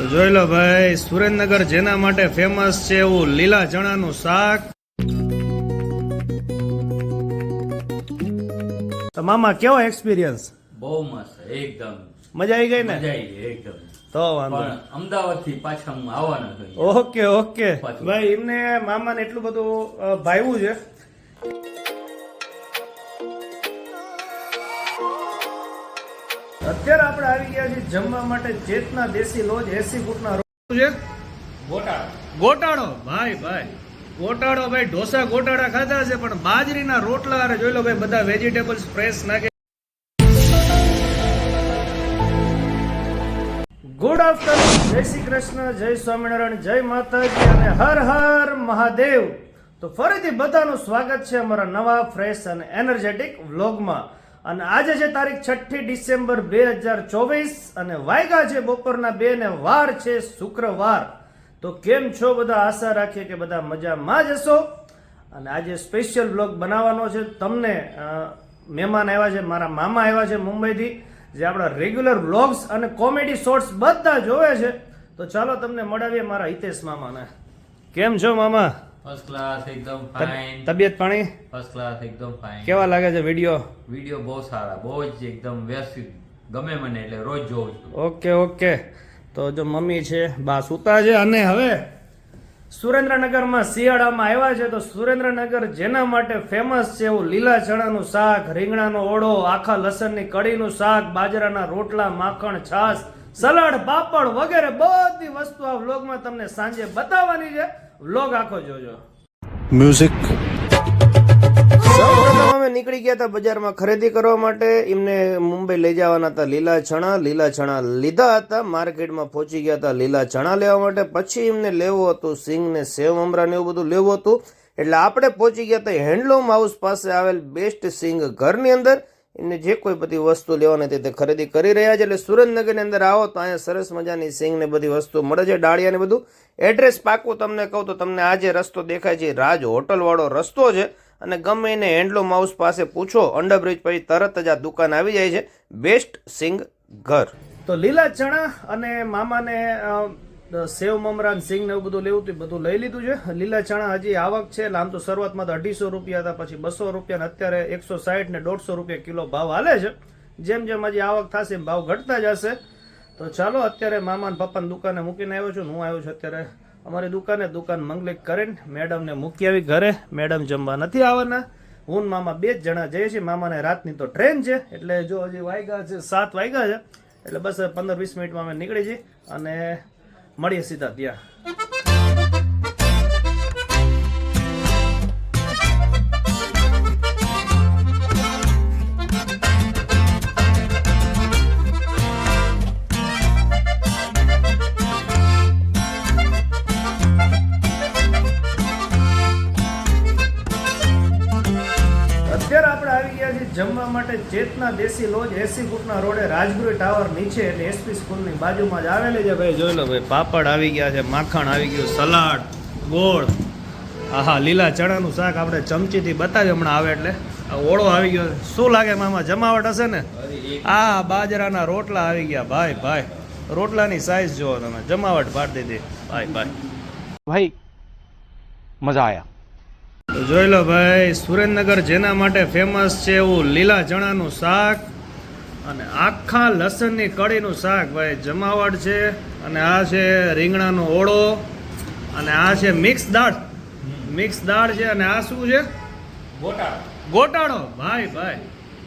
તો જોઈ લો ભાઈ સુરેન્દ્રનગર જેના માટે ફેમસ છે એવું લીલા ચણાનું શાક. તો મામા કેવો એક્સપિરિયન્સ બહુ મસ્ત એકદમ. મજા આવી ગઈ ને? મજા આવી ગઈ એકદમ. તો વાંધો અમદાવાદથી પાછા હું આવવાનો ઓકે ઓકે. ભાઈ એમને મામાને એટલું બધું ભાવ્યું છે. અત્યારે આપણે આવી ગયા છીએ જમવા માટે ચેતના દેશી લોજ એસી ફૂટના રોડ છે? ગોટાળો. ગોટાળો? ભાઈ ભાઈ. ગોટાળો ભાઈ ઢોસા ગોટાળા ખાધા છે પણ બાજરીના રોટલા અરે જોઈ લો ભાઈ બધા વેજીટેબલ્સ ફ્રેશ નાખે. ગુડ આફ્ટરનૂન જય શ્રી કૃષ્ણ જય સ્વામિનારાયણ જય માતાજી અને હર હર મહાદેવ. તો ફરીથી બધાનું સ્વાગત છે અમારા નવા ફ્રેશ અને એનર્જેટિક વ્લોગમાં અને આજે છે તારીખ છઠ્ઠી ડિસેમ્બર બે હજાર ચોવીસ અને વાયગા છે બપોરના બે ને વાર છે શુક્રવાર, તો કેમ છો બધા? આશા રાખીએ કે બધા મજામાં જ હશો. અને આજે સ્પેશિયલ બ્લોગ બનાવવાનો છે. તમને મહેમાન આવ્યા છે, મારા મામા આવ્યા છે મુંબઈથી, જે આપણા રેગ્યુલર બ્લોગ્સ અને કોમેડી શોર્ટ્સ બધા જોવે છે. તો ચાલો તમને મળાવીએ મારા હિતેશ મામાને. કેમ છો મામા? ફર્સ્ટ ક્લાસ એકદમ ફાઇન તબિયત પાણી ફર્સ્ટ ક્લાસ એકદમ ફાઇન કેવા લાગે છે વિડિયો વિડિયો બહુ સારા બહુ જ એકદમ વ્યવસ્થિત ગમે મને એટલે રોજ જોઉં છું. ઓકે ઓકે તો જો મમ્મી છે બા સૂતા છે અને હવે સુરેન્દ્રનગરમાં શિયાળામાં આવ્યા છે તો સુરેન્દ્રનગર જેના માટે ફેમસ છે એવું લીલા ચણાનું શાક રીંગણાનો ઓળો આખા લસણની કઢીનું શાક બાજરાના રોટલા માખણ છાશ સલાડ પાપડ વગેરે બધી વસ્તુ આ વ્લોગમાં તમને સાંજે બતાવવાની છે. વ્લોગ આખો જોજો. મ્યુઝિક અમે નીકળી ગયા હતા બજારમાં ખરીદી કરવા માટે. એમને મુંબઈ લઈ જવાના હતા લીલા ચણા. લીલા ચણા લીધા હતા. માર્કેટમાં પહોંચી ગયા હતા લીલા ચણા લેવા માટે. પછી એમને લેવું હતું સિંગ ને સેવ મમરા ને એવું બધું લેવું હતું. એટલે આપણે પહોંચી ગયા હતા હેન્ડલૂમ હાઉસ પાસે આવેલ બેસ્ટ સિંગ ઘરની અંદર. એમને જે કોઈ બધી વસ્તુ લેવાની હતી તે ખરીદી કરી રહ્યા છે. એટલે સુરેન્દ્રનગરની અંદર આવો તો અહીંયા સરસ મજાની સિંગ ને બધી વસ્તુ મળે છે ડાળિયા ને બધું. એડ્રેસ પાકું તમને કહું તો તમને આ જે રસ્તો દેખાય છે. રાજ હોટલવાળો રસ્તો છે. અને ગમે એને હેન્ડલૂમ હાઉસ પાસે પૂછો, અંડરબ્રિજ પછી તરત જ આ દુકાન આવી જાય છે. બેસ્ટ સિંગ ઘર. તો લીલા ચણા અને મામાને સેવ મમરાન સિંગ ને એવું બધું લેવું હતું બધું લઈ લીધું છે. લીલા ચણા હજી આવક છે. એટલે આમ તો શરૂઆતમાં તો અઢીસો રૂપિયા હતા, પછી બસો રૂપિયા અત્યારે એકસો સાહીઠ ને દોઢસો રૂપિયા કિલો ભાવ હાલે છે. જેમ જેમ હજી આવક થશે એમ ભાવ ઘટતા જશે. તો ચાલો, અત્યારે મામા પપ્પાની દુકાને મૂકીને આવ્યો છું. હું આવ્યો છું અત્યારે અમારી દુકાને. દુકાન મંગલિક કરીને મેડમને મૂકી આવી ઘરે. મેડમ જમવા નથી આવવાના. હું મામા બે જ જણા જઈએ છીએ. મામાને રાતની તો ટ્રેન છે. એટલે જો હજી વાગ્યા છે, સાત વાગ્યા છે. એટલે બસ પંદર વીસ મિનિટમાં અમે નીકળી જઈએ. અને મળીએ સીધા ત્યાં જમવા માટે ચેતના દેશી લોજ એસી ફૂટના રોડે રાજગુરુ ટાવર નીચે એટલે એસપી સ્કૂલની બાજુમાં જ આવેલી છે. ભાઈ જોઈ લો ભાઈ પાપડ આવી ગયા છે માખણ આવી ગયું સલાડ ગોળ. આહા લીલા ચણાનું શાક આપણે ચમચીથી બતાવ્યું હમણાં આવે એટલે. ઓળો આવી ગયો શું લાગે મામા જમાવટ હશે ને? આ બાજરાના રોટલા આવી ગયા. ભાઈ ભાઈ રોટલાની સાઈઝ જુઓ તમે. જમાવટ પાડી દીધી. ભાઈ ભાઈ. ભાઈ મજા આવ્યા તો જોઈ લો ભાઈ સુરેન્દ્રનગર જેના માટે ફેમસ છે એવું લીલા ચણાનું શાક અને આખા લસણની કઢીનું શાક ભાઈ જમાવટ છે અને આ છે રીંગણાનો ઓળો અને આ છે મિક્સ દાળ. મિક્સ દાળ છે અને આ શું છે? ગોટાળો. ગોટાળો. ભાઈ ભાઈ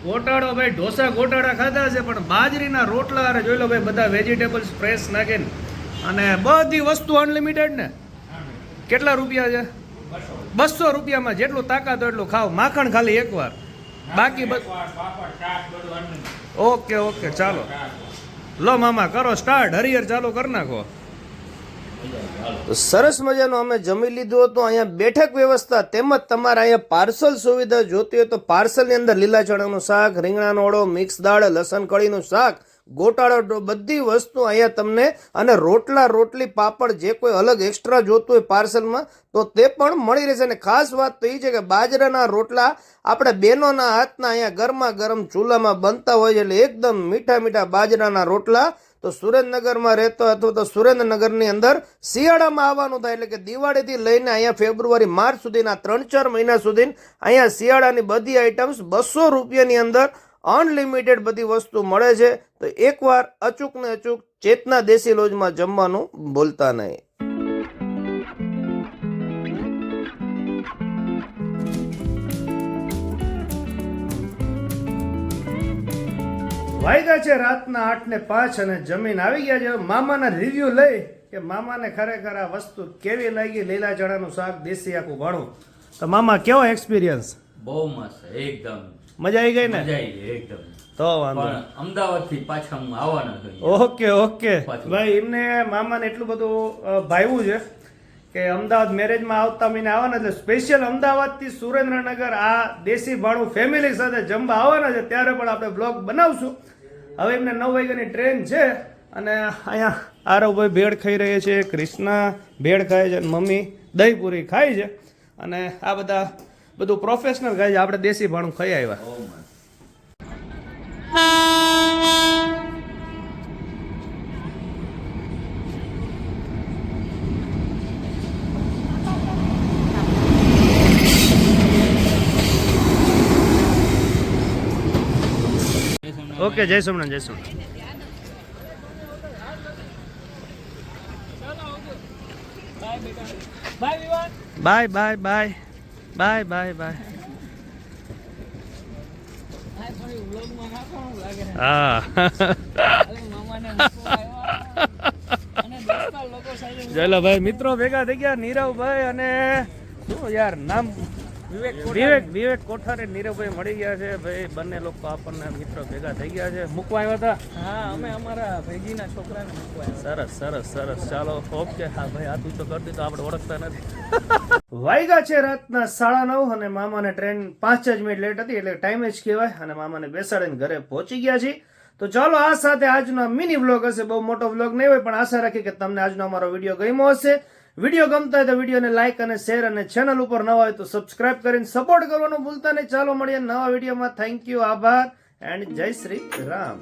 ગોટાળો ભાઈ ઢોસા ગોટાળા ખાધા છે પણ બાજરીના રોટલા અરે જોઈ લો ભાઈ બધા વેજીટેબલ્સ ફ્રેશ નાખીને. અને બધી વસ્તુ અનલિમિટેડ ને. કેટલા રૂપિયા છે? બસો રૂપિયામાં જેટલું તાકાત હોય એટલું ખાવ માખણ ખાલી એકવાર. બાકી ઓકે ઓકે, ચાલો. લો મામા, કરો સ્ટાર્ટ હરિહર ચાલુ કરી નાખો. સરસ મજાનો અમે જમી લીધું હતું. અહીંયા બેઠક વ્યવસ્થા તેમજ તમારે અહીંયા પાર્સલ સુવિધા જોતી હોય તો પાર્સલની અંદર લીલા ચણાનું શાક, રીંગણાનો ઓળો, મિક્સ દાળ, લસણ, કળીનું શાક ગોટાળો બધી વસ્તુ અહીંયા તમને અને રોટલા, રોટલી, પાપડ જે કોઈ અલગ એક્સ્ટ્રા જોતું હોય પાર્સલમાં, તો તે પણ મળી રહેશે. અને ખાસ વાત તો એ છે કે બાજરાના રોટલા આપણે બહેનોના હાથના અહીંયા ગરમા ગરમ ચૂલામાં બનતા હોય છે એટલે એકદમ મીઠા મીઠા બાજરાના રોટલા તો સુરેન્દ્રનગરમાં રહેતો અથવા તો સુરેન્દ્રનગરની અંદર શિયાળામાં આવવાનું થાય એટલે કે દિવાળીથી લઈને અહીંયા ફેબ્રુઆરી, માર્ચ સુધીના ત્રણ ચાર મહિના સુધી અહીંયા શિયાળાની બધી આઇટમ્સ બસો રૂપિયાની અંદર અનલિમિટેડ બધી વસ્તુ મળે છે. તો એકવાર અચૂક ને અચૂક ચેતના દેશી લોજમાં જમવાનું ભૂલતા નહીં. વાયદા છે રાતના આઠ ને પાંચ અને જમીન આવી ગયા છે. મામાના રિવ્યુ લઈ કે મામાને ખરેખર આ વસ્તુ કેવી લાગી? લીલા ચણાનું શાક દેશી આખું ભાણું. તો મામા કેવો એક્સપિરિયન્સ બહુ મસ્ત એકદમ. મજા આવી ગઈ ને? મજા આવી ગઈ એકદમ. તો વાંધો અમદાવાદથી પાછા હું આવવાનો છું ઓકે ઓકે. ભાઈ એમને મામાને એટલું બધું ભાવ્યું છે કે અમદાવાદ મેરેજમાં આવતા મહિને આવવાના એટલે સ્પેશિયલ અમદાવાદથી સુરેન્દ્રનગર આ દેશી ભાણું ફેમિલી સાથે જમવા આવવાના છે. ત્યારે પણ આપણે બ્લોગ બનાવશું. હવે એમને નવ વાગ્યાની ટ્રેન છે અને અહીંયા આરવભાઈ ભેળ ખાઈ રહી છે ક્રિષ્ના ભેળ ખાય છે અને મમ્મી દહીંપુરી ખાય છે. અને આ બધા બધું પ્રોફેશનલ ખાય છે. આપણે દેશી ભાણું ખાઈ આવ્યા. ઓકે જય સોમનાથ જય Somnath. Bye bye bye. Bye bye bye. ચલો ભાઈ મિત્રો ભેગા થઈ ગયા નીરવભાઈ અને શું યાર નામ? વિવેક વિવેક કોઠારે નીરવભાઈ મળી ગયા છે. ભાઈ બંને લોકો આપણને મિત્રો ભેગા થઈ ગયા છે. મૂકવા આવ્યા હતા? હા અમે અમારા ભેગીના છોકરાને મૂકવા આવ્યા. સરસ સરસ સરસ. ચાલો ઓકે. હા ભાઈ આ તું તો કરી દીધું. આપણે ઓળખતા નથી. વાયગા છે રાતના સાડા નવ અને મામાને ટ્રેન પાંચ જ મિનિટ લેટ હતી એટલે ટાઈમ જ કહેવાય. અને મામાને બેસાડીને ઘરે પહોંચી ગયા છીએ. તો ચાલો આ સાથે આજનો મિની વ્લોગ હશે. બહુ મોટો વ્લોગ નહીં હોય પણ આશા રાખી કે તમને આજનો અમારો વીડિયો ગમ્યો હશે. વીડિયો ગમતો હોય તો વિડીયોને લાઇક અને શેર અને ચેનલ ઉપર નવા હોય તો સબસ્ક્રાઇબ કરીને સપોર્ટ કરવાનું ભૂલતા નહીં. ચાલો મળીએ નવા વિડીયોમાં. થેન્ક યુ આભાર. એન્ડ જય શ્રી રામ.